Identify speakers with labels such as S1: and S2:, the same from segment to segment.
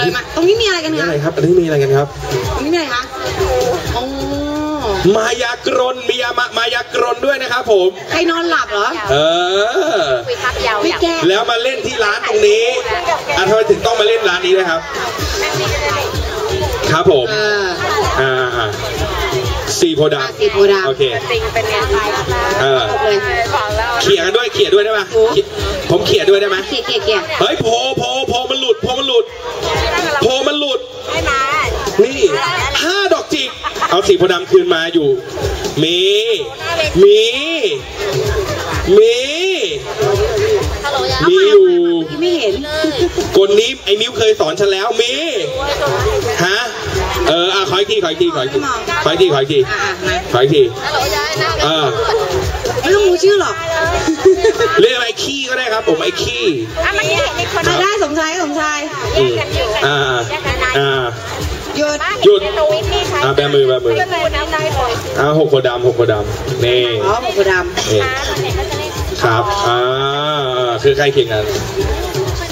S1: เลยมาตรงนี้มีอะไรกัน
S2: นี่
S1: คะ
S2: อะไรครับ อันนี้มีอะไรกันครับ
S1: ตรงนี้มีอะไรคะโอ้
S2: มายากรนมียามามายากรนด้วยนะครับผม
S1: ใครนอนหลับเหรอ
S2: เออ
S3: คุยทับยาว
S1: ไม่
S3: อยาก
S1: แก้
S2: แล้วมาเล่นที่ร้านตรงนี้อะทำไมถึงต้องมาเล่นร้านนี้นะครับ ครับผม
S1: เออ
S2: อ่าอ่าสีโพธิ์ด
S1: อะสีโพธิ์ดำำ
S2: โอเค
S3: จริงเป็นเนี่ย
S2: เออ
S1: จบเลย
S3: บอกแล้ว
S2: เขี่ยกันด้วยเขี่ยด้วยได้ไหม
S1: โอ้
S2: เขี่ยผมเขี่ยด้วยได้ไหม
S1: เกียร์เกียร์เกียร์
S2: เฮ้ยโพโพโพมันหลุดโพมันหลุด นี่ห้าดอกจิก เอาสีโพธิ์ดำคืนมาอยู่ มี มี มี
S3: ฮัลโหลยา
S2: มีอยู่
S1: ไม่เห็น
S2: คนนี้ไอ้มิ้วเคยสอนฉันแล้ว มี ฮะ เออ อะขออีกทีขออีกทีขออีกทีขออีกทีขออีกที
S1: อะอะมา
S2: ขออีกที
S3: ฮัลโหลยายนะ
S2: เออ
S1: ไม่ต้องรู้ชื่อหรอก
S2: เรียกอะไรไอ้ขี้ก็ได้ครับ ผมไอ้ขี้
S3: อะเมื่อกี้เห็นมีคน
S1: อะได้สมชายก็สมชาย
S2: อืมอ่าอ่า
S1: หยุด
S2: หยุด
S3: ตรงนี้พี่คะ
S2: อ่าแบมือแบมือ
S3: ก็เลยน้ำได้เลย
S2: อ่าหกโพธิ์ดำหกโพธิ์ดำนี่
S1: อ๋อหมวกด
S2: นี่ครับอ่าคือใกล้เคียงกัน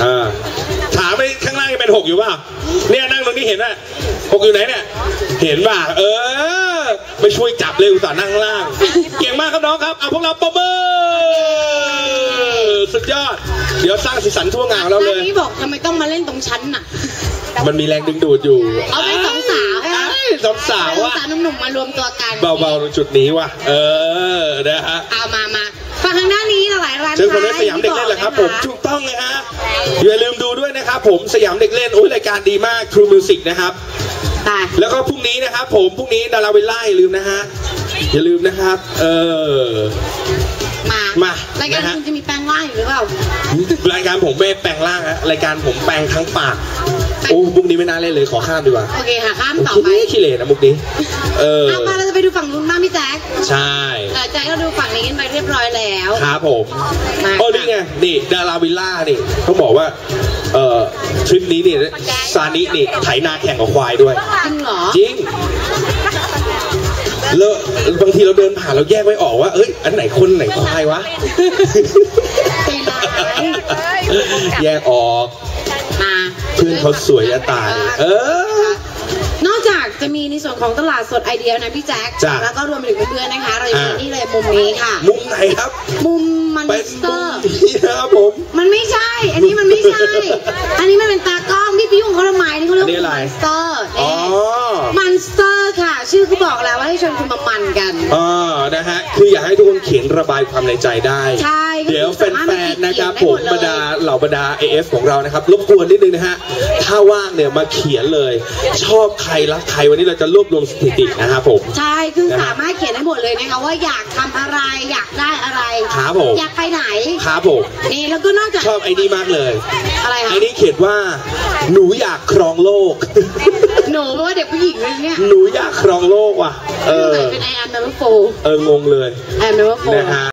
S2: อ่าถามไปข้างล่างยังเป็นหกอยู่ป่ะเนี่ยนั่งตรงนี้เห็นป่ะหกอยู่ไหนเนี่ยเห็นป่ะเออ ไม่ช่วยจับเลยอุตส่าห์นั่งข้างล่าง เก่งมากครับน้องครับเอาพวกเราปรบมือ สุดยอด เดี๋ยวสร้างสีสันทั่วงานของเราเลย
S1: ร้นี้บอกทำไมต้องมาเล่นตรงชั้นน่ะ
S2: มันมีแรงดึงดูดอยู่
S1: เอาไว้สองสาว
S2: เอ้ยสองสาว
S1: สอง
S2: ว่ะ
S1: สาวหนุ่มๆมารวมตัวกัน
S2: เบาๆตรงจุดนี้ว่ะ เออนะฮะ
S1: เอามามาฝั่งทางด้านนี้หลายร้าน
S2: เจอคนในสยามเด็กเล่นเหรอครับผมถูกต้องเลยฮะอย่าลืมดูด้วยนะครับผมสยามเด็กเล่นโอ้ยรายการดีมาก True Music นะครับ
S1: ตาย
S2: แล้วก็พรุ่งนี้นะครับผมพรุ่งนี้ดาราเวลล่าอย่าลืมนะฮะอย่าลืมนะครับ เออ
S1: มา
S2: มา
S1: รายการ
S2: นะฮะ
S1: คุณจะมีแป้งว่างอยู่หรือเปล่า
S2: รายการผมไม่แปลงร่างฮะรายการผมแปลงทั้งปากโอ้มุกนี้ไม่น่าเล่นเลยขอข้ามดีกว่า
S1: โอเคค่ะข้ามต่อ
S2: ขี้
S1: ไป
S2: เล่ขี้เหร่นะมุกนี้ เออ
S1: เอามาเราจะไปดูฝั่งนู้นบ้างพี่แจ๊ค
S2: ใช่
S1: เออแจ๊คก็ดูฝั่งนี้กันไปเรียบร้อยแล้ว
S2: ครับผม
S1: มา
S2: โอ้นี่ไงนี่ดาราวิลล่านี่ต้องบอกว่าเอ่อทริปนี้นี่ซานินี่ไถนาแข่งกับควายด้วย
S1: จริงเหรอ
S2: จริง แล้วบางทีเราเดินผ่านเราแยกไม่ออกว่า เอ้ย อันไหนคนไหนควายวะ
S1: ใจร้าย
S2: แยกออก
S1: มา
S2: เพื่อนเขาสวยจะตาย เออ
S1: นอกจากจะมีในส่วนของตลาดสดไอเดียนะพี่แจ๊ค
S2: จ้ะ
S1: แล้วก็รวมไปถึงเพื่อนๆนะคะ เราอยู่
S2: อ่า
S1: ที่นี่เลยมุมนี้ค่ะ
S2: มุมไหนครับ
S1: มุมมัน
S2: เป็น
S1: สเต
S2: มุ
S1: อ
S2: ม
S1: ร์
S2: นี้นะครับผม
S1: มันไม่ใช่ อันนี้มันไม่ใช่ อันนี้มันเป็นตากล้องพี่พี่ของเขาทำไมนี่เขาเรียก
S2: อันนี้
S1: ว่า
S2: อะไร
S1: มันสเตอร์
S2: อ๋อ
S1: มันสเตอร์ค่ะ ชื่อเขาบอกแล้วว่าให้ชวนคุณมามันกัน
S2: อ๋อนะฮะ คืออยากให้ทุกคนเขียนระบายความในใจได้
S1: ใช่
S2: เดี๋ยวแสา
S1: มารถ
S2: ฟ
S1: มาน
S2: ๆ นะครับ
S1: เขี
S2: ผ
S1: ย
S2: ม
S1: นได้หมดเลย
S2: บรรดาเหล่าบรรดา AF ของเรานะครับ รบกวนนิดนึงนะฮะ ถ้าว่างเนี่ยมาเขียนเลย ชอบใครรักใครวันนี้เราจะรวบรวมสถิตินะครับผม
S1: ใช่ คือ
S2: นะฮะ
S1: สามารถเขียนได้หมดเลยนะคะว่าอยากทำอะไรอยากได้อะไร
S2: ครับผม
S1: อยากไปไหน
S2: ครับผม
S1: นี่แล้วก็นอกจาก
S2: ชอบไอ้นี่มากเลย
S1: อะไรคะ
S2: ไอ้นี่เขียนว่า หนูอยากครองโลก
S1: หนูเพราะว่าเด็กผู้หญิงเลยเนี่ย
S2: หนูอยากครองโลกว่ะ เออ
S1: เป็นไอแอมเนเวอร์โฟ
S2: เอองงเลย
S1: ไอแอมเนเวอร์โฟ
S2: นะฮะ